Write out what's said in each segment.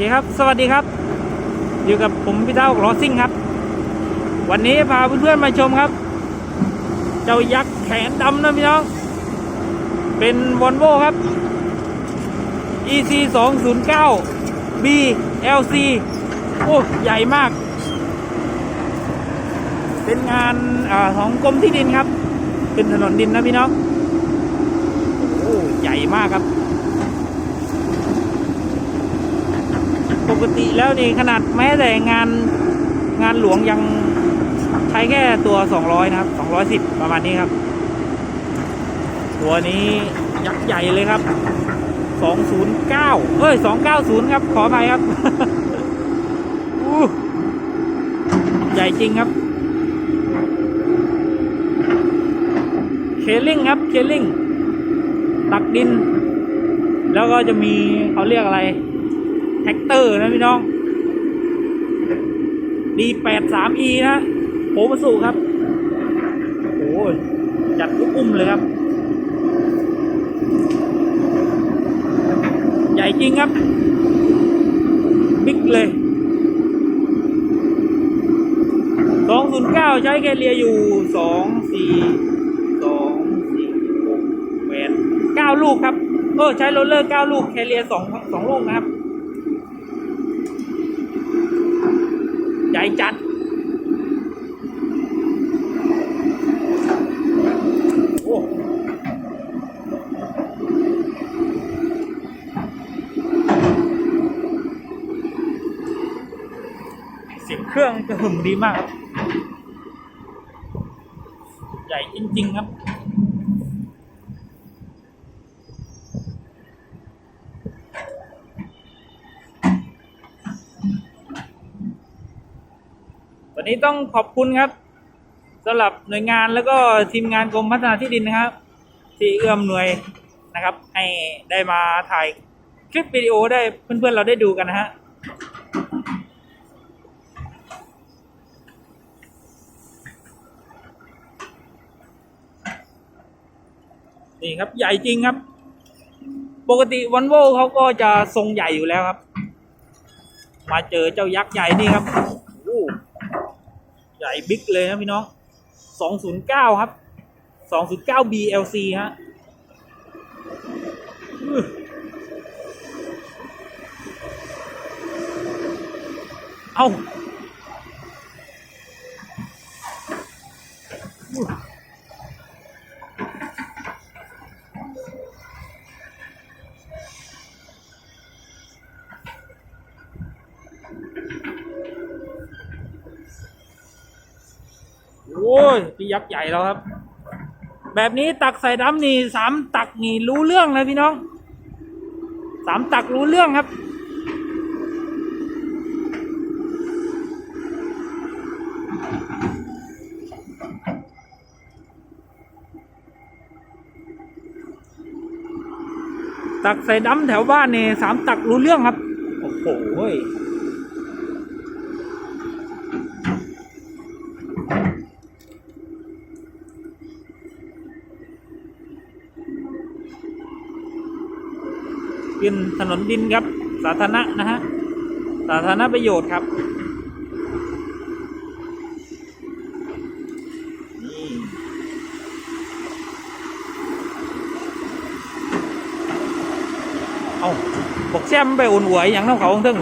เคครับ สวัสดีครับ อยู่กับผมพี่เท่าลอซิ่งครับ วันนี้พาเพื่อนๆมาชมครับ เจ้ายักษ์แขนดำนะพี่น้อง เป็นวอลโวครับ EC 2 0 9 B LC โอ้ ใหญ่มาก เป็นงานอของกรมที่ดินครับ เป็นถนนดินนะพี่น้อง โอ้ ใหญ่มากครับ ปกติแล้วนี่ขนาดแม้แต่งานงานหลวงยังใช้แค่ตัว 200 นะครับ 210 ประมาณนี้ครับ ตัวนี้ยักษ์ใหญ่เลยครับ 209 เอ้ย 290 ครับ ขออภัยครับอู้ใหญ่จริงครับ เคลลิงครับ เคลลิงตักดิน แล้วก็จะมีเขาเรียกอะไร ท็กเตอร์นะพี่น้อง D83E นะโผล่มาสู่ครับ โอ้ยจัดอุ้มเลยครับ ใหญ่จริงครับ บิ๊กเลย 209 ใช้แคเรียอยู่ 2 4 2 4 6 8 9 ลูกครับ เออ ใช้โรลเลอร์ 9 ลูก แคเรีย2 2ลูกนะครับ ใหญ่ จัด โอ้เสียงเครื่องกระหึ่มดีมากครับ ใหญ่จริง ๆ ครับ นี้ต้องขอบคุณครับสำหรับหน่วยงานแล้วก็ทีมงานกรมพัฒนาที่ดินนะครับ ที่เอื้อมหน่วยนะครับ ให้ได้มาถ่ายคลิปวิดีโอได้เพื่อนๆเราได้ดูกันนะฮะนี่ครับใหญ่จริงครับ ปกติวันโวเขาก็จะทรงใหญ่อยู่แล้วครับ มาเจอเจ้ายักษ์ใหญ่นี่ครับ ใหญ่บิ๊กเลยนะพี่น้อง209ครับ209 BLC ฮะอื้อเอา อ้ยพี่ยักษ์ใหญ่แล้วครับ แบบนี้ตักใส่น้ำนี่สามตักนี่รู้เรื่องเลยพี่น้องสามตักรู้เรื่องครับตักใส่น้ำแถวบ้านนี่สามตักรู้เรื่องครับ โอ้โห เป็นถนนดินครับ สาธารณะนะฮะ สาธารณประโยชน์ครับ เอาบอกแซมไปอุ่นอวยอย่างน้ำเขาของเทิง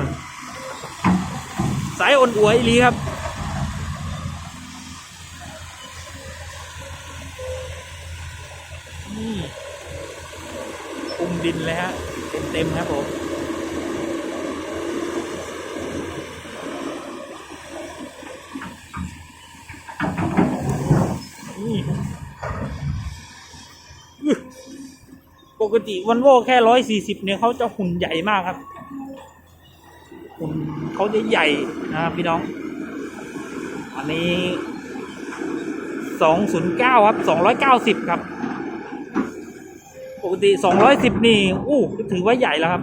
สายอุ่นอวยลีครับ นี่คุมดิน เลยฮะเต็มๆครับผม นี่ปกติวันโวแค่ร้อยสี่สิบเนี่ยเขาจะหุ่นใหญ่มากครับ หุ่นเขาจะใหญ่นะครับพี่น้อง อันนี้สองศูนย์เก้าครับสองร้อยเก้าสิบครับ ปกติสองร้อยสิบนี่อู้ถือว่าใหญ่แล้วครับ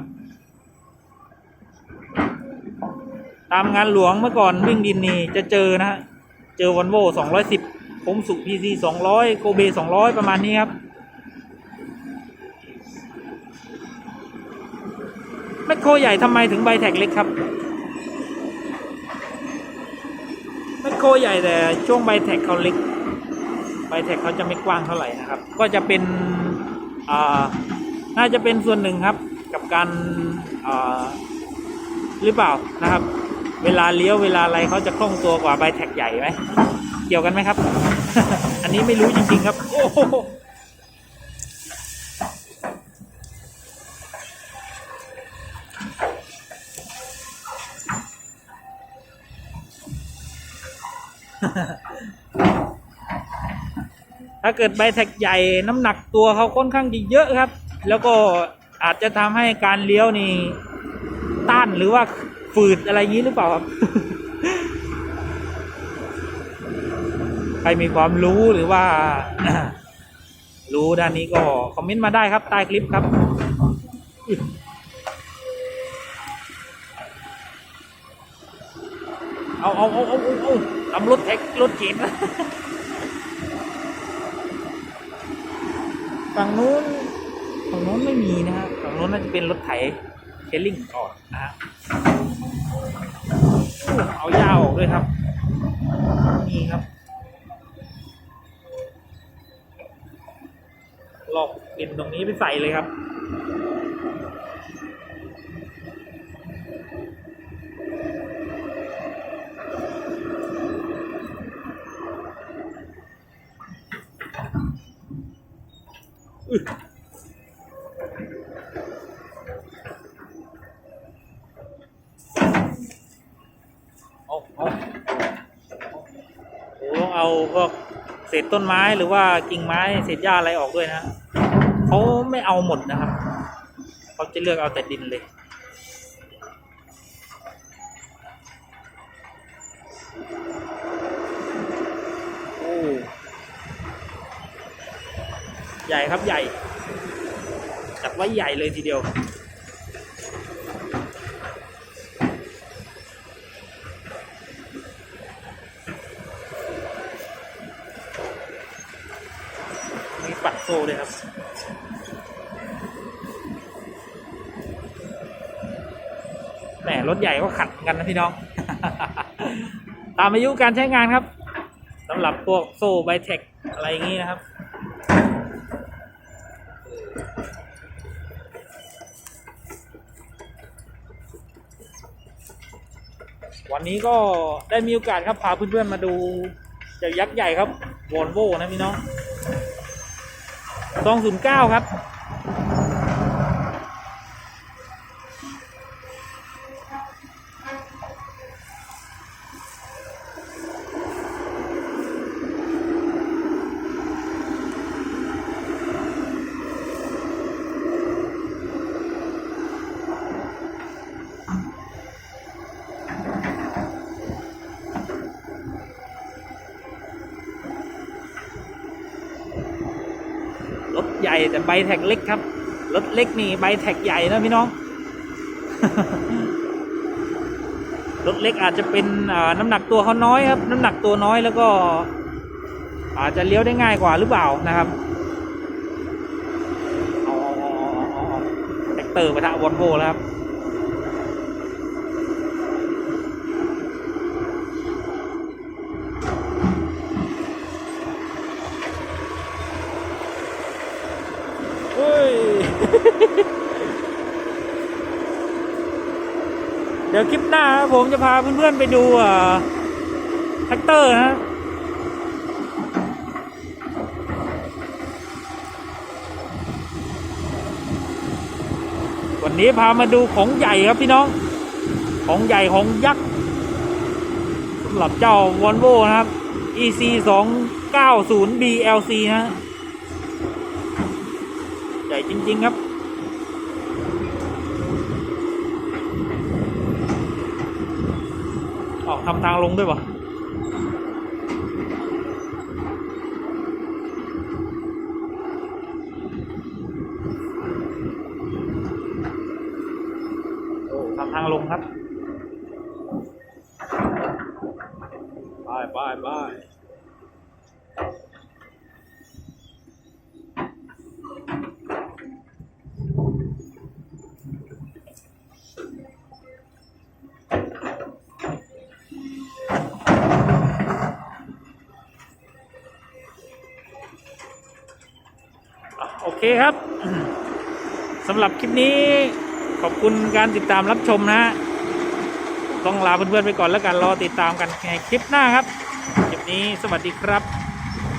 ตามงานหลวงเมื่อก่อนวิ่งดินนี่จะเจอนะฮะเจอวันโวสองร้อยสิบผมสุพีซีสองร้อยโกเบสองร้อยประมาณนี้ครับ แมคโครใหญ่ทำไมถึงใบแท็กเล็กครับแมคโครใหญ่แต่ช่วงใบแท็กเขาเล็กใบแท็กเขาจะไม่กว้างเท่าไหร่นะครับ ก็จะเป็น น่าจะเป็นส่วนหนึ่งครับกับการหรือเปล่านะครับ เวลาเลี้ยวเวลาอะไรเขาจะคล่องตัวกว่าใบแท็กใหญ่ไหมเกี่ยวกันไหมครับ อันนี้ไม่รู้จริงๆครับ โอ้โห ถ้าเกิดใบแท็กใหญ่น้ำหนักตัวเขาค่อนข้างจะเยอะครับ แล้วก็อาจจะทำให้การเลี้ยวนี่ต้านหรือว่าฝืดอะไรอย่างนี้หรือเปล่าครับ ใครมีความรู้หรือว่า รู้ด้านนี้ก็คอมเมนต์มาได้ครับใต้คลิปครับเอาเอาเอาเอาเอาเอาทำรถแท็กรถเข็น ฝั่งนู้นฝั่งนู้นไม่มีนะครับฝั่งนู้นน่าจะเป็นรถไถเคลลิงก่อนนะฮะเอายาวออกด้วยครับนี่ครับลอกดินตรงนี้ไปใส่เลยครับ โอ้ต้องเอาพวกเศษต้นไม้หรือว่ากิ่งไม้เศษหญ้าอะไรออกด้วยนะเขาไม่เอาหมดนะครับเขาจะเลือกเอาแต่ดินเลยโอ้ใหญ่ครับใหญ่จัดไว้ใหญ่เลยทีเดียว มีปัดโซ่ด้วยครับ แหมรถใหญ่ก็ขัดกันนะพี่น้อง ตามอายุการใช้งานครับสำหรับพวกโซ่ไบเทคอะไรอย่างนี้นะครับวันนี้ก็ได้มีโอกาสครับพาเพื่อนๆมาดูเจากยักษ์ใหญ่ครับวอลโวนะพี่น้อง 209 ครับ ญ่แต่ใบแท็กเล็กครับ รถเล็กนี่ใบแท็กใหญ่นะพี่น้อง รถเล็กอาจจะเป็นน้ำหนักตัวเขาน้อยครับ น้ำหนักตัวน้อยแล้วก็ อาจจะเลี้ยวได้ง่ายกว่าหรือเปล่านะครับเอาเอแท็กเตอร์ปะทะวอลโวแล้วครับ เฮ้ย เดี๋ ยวคลิปหน้าครับผมจะพาเพื่อนๆไปดูอ่าแท็กเตอร์นะฮะวันนี้พามาดูของใหญ่ครับพี่น้อง ของใหญ่ของยักษ์สำหรับเจ้าวอลโวนะครับ EC 2 9 0 BLC นะ ใหญ่จริง ๆ ครับ ออกทำทางลงด้วยปะโอ้ทำทางลงครับไปไปไป เคครับสำหรับคลิปนี้ขอบคุณการติดตามรับชมนะฮะต้องลาเพื่อนๆไปก่อนแล้วกันรอติดตามกันในคลิปหน้าครับคลิปนี้สวัสดีครับ